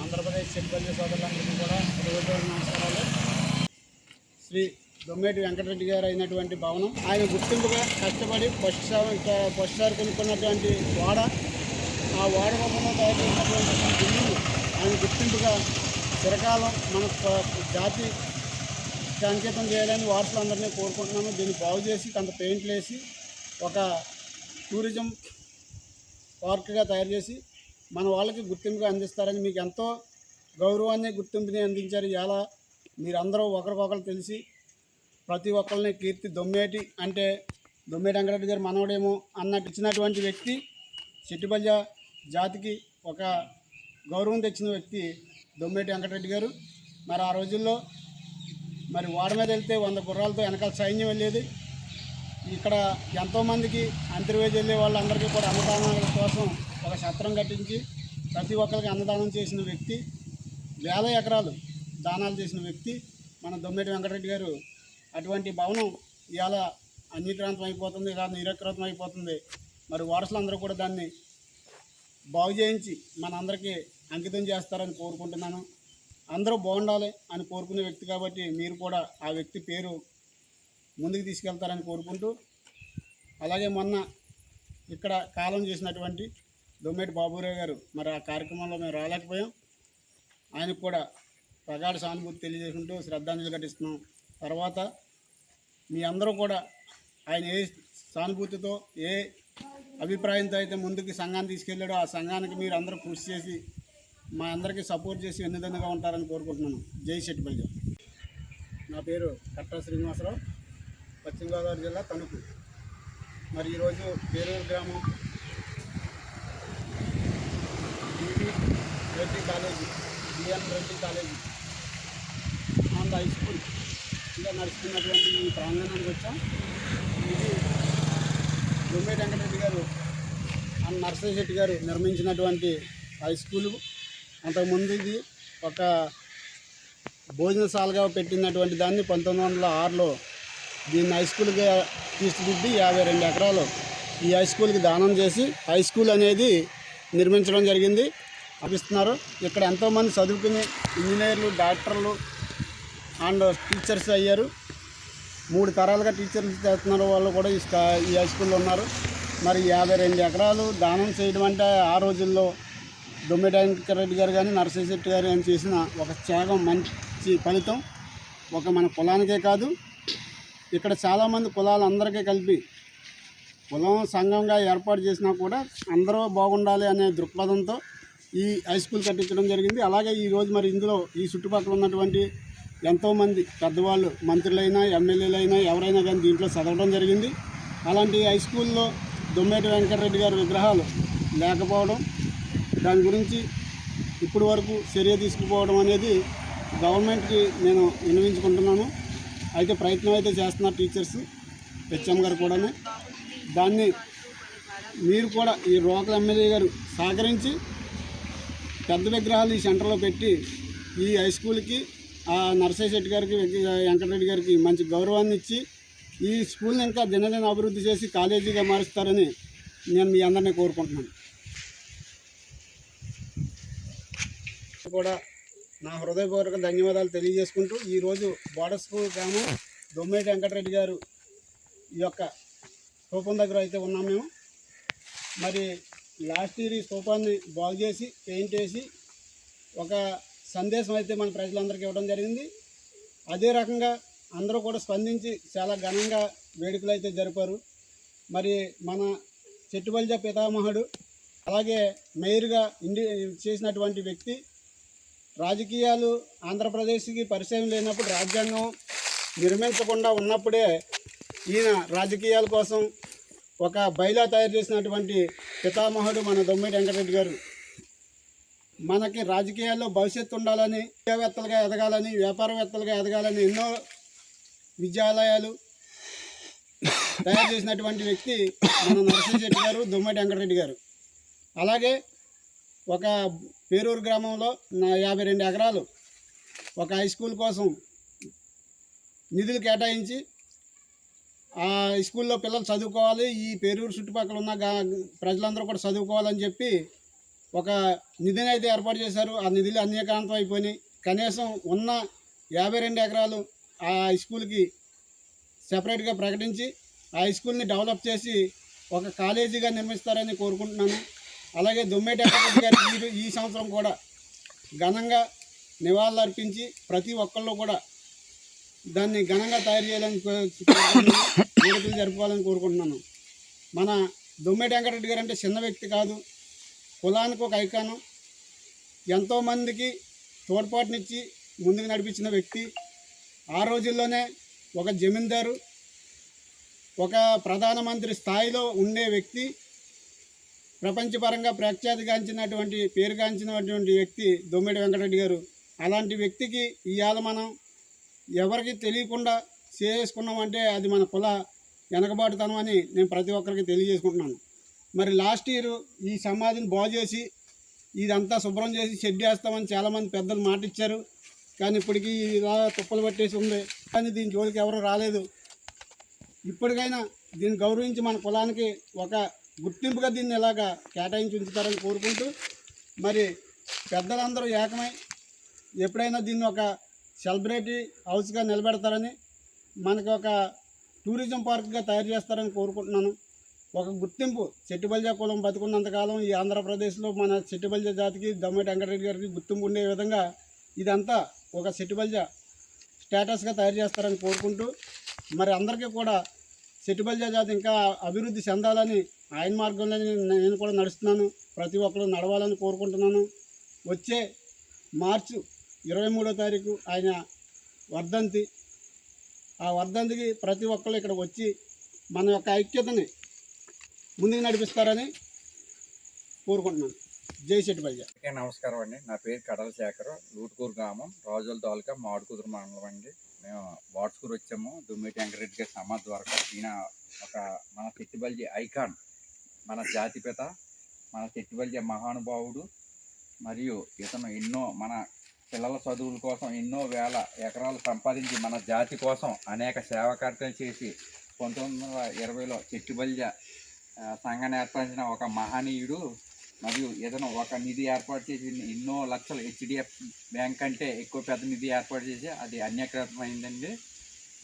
ఆంధ్రప్రదేశ్ చెట్పల్లి సోదరులందరికీ కూడా హృదయపూర్వక నమస్కారాలు. శ్రీ దొమ్మేటి వెంకటరెడ్డి గారు అయినటువంటి భవనం. ఆయన గుర్తింపుగా కష్టపడి ఫస్ట్ ఫస్ట్ సార్ కొనుక్కున్నటువంటి వాడ ఆ వాడ రూపంలో తయారు చేసినటువంటి బిల్డింగ్ ఆయన గుర్తింపుగా చిరకాలం మన జాతి సంకేతం చేయాలని వారసులందరినీ కోరుకుంటున్నాను దీన్ని బాగు చేసి కొంత పెయింట్లు వేసి ఒక టూరిజం పార్క్గా తయారు చేసి మన వాళ్ళకి గుర్తింపుగా అందిస్తారని మీకు ఎంతో గౌరవాన్ని గుర్తింపుని అందించారు. ఇలా మీరందరూ ఒకరికొకరు తెలిసి ప్రతి ఒక్కరిని కీర్తి దొమ్మేటి అంటే దొమ్మేటి వెంకటరెడ్డి గారు మనవడేమో అన్నట్టు ఇచ్చినటువంటి వ్యక్తి చెట్టుబల్య జాతికి ఒక గౌరవం తెచ్చిన వ్యక్తి దొమ్మేటి వెంకటరెడ్డి గారు. మరి ఆ రోజుల్లో మరి వాడ మీద వెళ్తే వంద గుర్రాలతో వెనకాల సైన్యం వెళ్ళేది. ఇక్కడ ఎంతోమందికి అంతర్వేది వెళ్ళే వాళ్ళందరికీ కూడా అన్నదానాల కోసం ఒక సత్రం కట్టించి ప్రతి ఒక్కరికి అన్నదానం చేసిన వ్యక్తి వేల ఎకరాలు దానాలు చేసిన వ్యక్తి మన దొమ్మిడి వెంకటరెడ్డి గారు అటువంటి భవనం ఇవాళ అన్యక్రాంతం అయిపోతుంది ఇలా నిరక్రాంతం అయిపోతుంది. మరి వారసులందరూ కూడా దాన్ని బాగు చేయించి మనందరికీ అంకితం చేస్తారని కోరుకుంటున్నాను. అందరూ బాగుండాలి అని కోరుకునే వ్యక్తి కాబట్టి మీరు కూడా ఆ వ్యక్తి పేరు ముందుకు తీసుకెళ్తారని కోరుకుంటూ అలాగే మొన్న ఇక్కడ కాలం చేసినటువంటి దొమ్మేటి బాబురావు గారు. మరి ఆ కార్యక్రమంలో మేము రాలేకపోయాం. ఆయనకు కూడా ప్రగాఢ సానుభూతి తెలియజేసుకుంటూ శ్రద్ధాంజలి ఘటిస్తున్నాం. తర్వాత మీ అందరూ కూడా ఆయన ఏ సానుభూతితో ఏ అభిప్రాయంతో అయితే ముందుకు సంఘాన్ని తీసుకెళ్ళాడో ఆ సంఘానికి మీరు అందరూ కృషి చేసి మా అందరికీ సపోర్ట్ చేసి వెన్నుదన్నుగా ఉంటారని కోరుకుంటున్నాను. జై శెట్టిపల్లి. నా పేరు కట్టా శ్రీనివాసరావు పశ్చిమ గోదావరి జిల్లా తణుకు. మరి ఈరోజు పేరూరు గ్రామం Reddy college B N Reddy college. And high school. ఇలా నడుస్తున్నటువంటి ఈ ప్రాంగణానికి వచ్చాం. ఇది దుమ్మేటి వెంకటరెడ్డి గారు అండ్ నర్సయ్య గారు నిర్మించినటువంటి హై స్కూలు. అంతకుముందు ఇది ఒక భోజనశాలగా పెట్టినటువంటి దాన్ని పంతొమ్మిది వందల ఆరులో దీన్ని హై స్కూల్గా తీర్చిదిద్ది యాభై రెండు ఎకరాలు ఈ హై స్కూల్కి దానం చేసి హై స్కూల్ అనేది నిర్మించడం జరిగింది. అభిస్తున్నారు. ఇక్కడ ఎంతోమంది చదువుకుని ఇంజనీర్లు డాక్టర్లు అండ్ టీచర్స్ అయ్యారు. మూడు తరాలుగా టీచర్స్ చేస్తున్నారు. వాళ్ళు కూడా ఈ స్కా ఈ హై స్కూల్లో ఉన్నారు. మరి యాభై రెండు ఎకరాలు దానం చేయడం అంటే ఆ రోజుల్లో దొమ్మిడాంకర్ రెడ్డి గారు కానీ నరసింహశెట్టి గారు కానీ చేసిన ఒక త్యాగం మంచి ఫలితం. ఒక మన కులానికే కాదు ఇక్కడ చాలామంది కులాలందరికీ కలిపి కులం సంఘంగా ఏర్పాటు చేసినా కూడా అందరూ బాగుండాలి అనే దృక్పథంతో ఈ హై స్కూల్ కట్టించడం జరిగింది. అలాగే ఈరోజు మరి ఇందులో ఈ చుట్టుపక్కల ఉన్నటువంటి ఎంతోమంది పెద్దవాళ్ళు మంత్రులైనా ఎమ్మెల్యేలైనా ఎవరైనా కానీ దీంట్లో చదవడం జరిగింది. అలాంటి హై స్కూల్లో దొమ్మేటి వెంకటరెడ్డి గారి విగ్రహాలు లేకపోవడం దాని గురించి ఇప్పటి వరకు చర్య తీసుకుపోవడం అనేది గవర్నమెంట్కి నేను విన్నవించుకుంటున్నాను. అయితే ప్రయత్నం అయితే చేస్తున్నారు టీచర్స్ హెచ్ఎం గారు కూడా దాన్ని మీరు కూడా ఈ రోకల్ ఎమ్మెల్యే గారు సహకరించి పెద్ద విగ్రహాలు ఈ సెంటర్లో పెట్టి ఈ హై స్కూల్కి ఆ నర్సయ్య శెట్టి గారికి వెంకటరెడ్డి గారికి మంచి గౌరవాన్ని ఇచ్చి ఈ స్కూల్ని ఇంకా దినదిన అభివృద్ధి చేసి కాలేజీగా మారుస్తారని నేను మీ అందరినీ కోరుకుంటున్నాను. కూడా నా హృదయపూర్వక ధన్యవాదాలు తెలియజేసుకుంటూ ఈరోజు బోర్డర్ స్కూల్ గ్రామం దొమ్మేటి వెంకటరెడ్డి గారు ఈ యొక్క రూపం దగ్గర అయితే ఉన్నాం మేము. మరి లాస్ట్ ఇయర్ ఈ స్థూపాన్ని బాగు చేసి పెయింట్ వేసి ఒక సందేశం అయితే మన ప్రజలందరికీ ఇవ్వడం జరిగింది. అదే రకంగా అందరూ కూడా స్పందించి చాలా ఘనంగా వేడుకలు అయితే జరిపారు. మరి మన చెట్టుబల్జ పితామహుడు అలాగే మేయర్గా ఇండి చేసినటువంటి వ్యక్తి రాజకీయాలు ఆంధ్రప్రదేశ్కి పరిచయం లేనప్పుడు రాజ్యాంగం నిర్మించకుండా ఉన్నప్పుడే ఈయన రాజకీయాల కోసం ఒక బయలా తయారు చేసినటువంటి పితామహుడు మన దొమ్మిడి వెంకటరెడ్డి గారు. మనకి రాజకీయాల్లో భవిష్యత్తు ఉండాలని విద్యావేత్తలుగా ఎదగాలని వ్యాపారవేత్తలుగా ఎదగాలని ఎన్నో విద్యాలయాలు తయారు చేసినటువంటి వ్యక్తి మన నరసింహశెట్టి గారు దొమ్మటి వెంకటరెడ్డి గారు. అలాగే ఒక పేరూరు గ్రామంలో నా యాభై రెండు ఎకరాలు ఒక హై స్కూల్ కోసం నిధులు కేటాయించి స్కూల్లో పిల్లలు చదువుకోవాలి ఈ పేరూరు చుట్టుపక్కల ఉన్న ప్రజలందరూ కూడా చదువుకోవాలని చెప్పి ఒక నిధిని అయితే ఏర్పాటు చేశారు. ఆ నిధులు అన్యకాంతం అయిపోయినాయి. కనీసం ఉన్న యాభై రెండు ఎకరాలు ఆ హై స్కూల్కి సెపరేట్గా ప్రకటించి ఆ హై స్కూల్ని డెవలప్ చేసి ఒక కాలేజీగా నిర్మిస్తారని కోరుకుంటున్నాను. అలాగే దొమ్మేటి వెంకటరెడ్డి గారికి ఈ- ఈ సంవత్సరం కూడా ఘనంగా నివాళులు అర్పించి ప్రతి ఒక్కళ్ళు కూడా దాన్ని ఘనంగా తయారు చేయాలని కో- వేడుకలు జరుపుకోవాలని కోరుకుంటున్నాను. మన దొమ్మిడి వెంకటరెడ్డి గారు అంటే చిన్న వ్యక్తి కాదు. కులానికి ఒక ఐకాను. ఎంతోమందికి తోడ్పాటునిచ్చి ముందుకు నడిపించిన వ్యక్తి. ఆ రోజుల్లోనే ఒక జమీందారు ఒక ప్రధానమంత్రి స్థాయిలో ఉండే వ్యక్తి. ప్రపంచపరంగా ప్రఖ్యాతిగాంచినటువంటి పేరుగాంచినటువంటి వ్యక్తి దొమ్మిడి వెంకటరెడ్డి గారు. అలాంటి వ్యక్తికి ఇవాళ మనం ఎవరికి తెలియకుండా చేసుకున్నామంటే అది మన కుల వెనకబాటుతనం అని నేను ప్రతి ఒక్కరికి తెలియజేసుకుంటున్నాను. మరి లాస్ట్ ఇయర్ ఈ సమాధిని బాగు చేసి ఇదంతా శుభ్రం చేసి షెడ్ వేస్తామని చాలామంది పెద్దలు మాట ఇచ్చారు కానీ ఇప్పటికీ ఇలా తుప్పలు పట్టేసి ఉంది. కానీ దీని జోలికి ఎవరు రాలేదు. ఇప్పటికైనా దీన్ని గౌరవించి మన కులానికి ఒక గుర్తింపుగా దీన్ని ఇలాగా కేటాయించి ఉంచుతారని కోరుకుంటూ మరి పెద్దలందరూ ఏకమై ఎప్పుడైనా దీన్ని ఒక సెలబ్రిటీ హౌస్గా నిలబెడతారని మనకు ఒక టూరిజం పార్క్గా తయారు చేస్తారని కోరుకుంటున్నాను. ఒక గుర్తింపు చెట్టుబల్జా కులం బతుకున్నంతకాలం ఈ ఆంధ్రప్రదేశ్లో మన చెట్టుబల్జా జాతికి దమ్మటి వెంకటరెడ్డి గారికి గుర్తింపు ఉండే విధంగా ఇదంతా ఒక చెట్టుబల్జా స్టేటస్గా తయారు చేస్తారని కోరుకుంటూ మరి అందరికీ కూడా చెట్టుబల్జా జాతి ఇంకా అభివృద్ధి చెందాలని ఆయన మార్గంలోనే నేను కూడా నడుస్తున్నాను. ప్రతి ఒక్కరు నడవాలని కోరుకుంటున్నాను. వచ్చే మార్చు ఇరవై మూడో తారీఖు ఆయన వర్ధంతి. ఆ వర్ధంతికి ప్రతి ఒక్కరు ఇక్కడ వచ్చి మన యొక్క ఐక్యతని ముందుకు నడిపిస్తారని కోరుకుంటున్నాను. జై చెట్టుబల్జా నమస్కారం అండి. నా పేరు కడల శేఖర్. లూటుకూరు గ్రామం. రాజుల తాలూకా మాడుకూరు మండలం అండి. మేము వాట్స్కూరు వచ్చాము. దుమ్మిటి వెంకరెడ్డి గారి సమాధి ద్వారా ఈయన ఒక మన చెట్టుబల్జి ఐకాన్ మన జాతిపిత మన చెట్టుబల్జి మహానుభావుడు మరియు ఇతను ఎన్నో మన పిల్లల చదువుల కోసం ఎన్నో వేల ఎకరాలు సంపాదించి మన జాతి కోసం అనేక సేవా కార్యక్రమాలు చేసి పంతొమ్మిది వందల ఇరవైలో చెట్టుబల్య సంఘాన్ని ఏర్పరిచిన ఒక మహనీయుడు మరియు ఏదైనా ఒక నిధి ఏర్పాటు చేసి ఎన్నో లక్షలు హెచ్డిఎఫ్ బ్యాంక్ అంటే ఎక్కువ పెద్ద నిధి ఏర్పాటు చేసి అది అన్యకృతమైందండి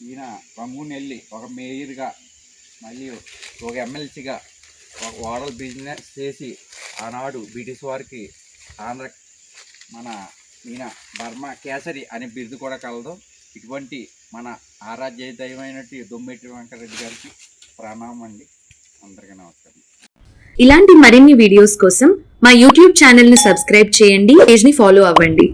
ఈయన రంగునెల్లి ఒక మేయర్గా మరియు ఒక ఎమ్మెల్సీగా ఒక ఓడల్ బిజినెస్ చేసి ఆనాడు బ్రిటిష్ వారికి ఆంధ్ర మన ఈయన బర్మ కేసరి అనే బిరుదు కూడా కలదు. ఇటువంటి మన ఆరాధ్య దైవమైనటువంటి దొమ్మెట్టి వెంకటరెడ్డి గారికి ప్రణామం అండి. అందరికీ నమస్కారం. ఇలాంటి మరిన్ని వీడియోస్ కోసం మా యూట్యూబ్ ఛానల్ని సబ్స్క్రైబ్ చేయండి పేజ్ని ఫాలో అవ్వండి.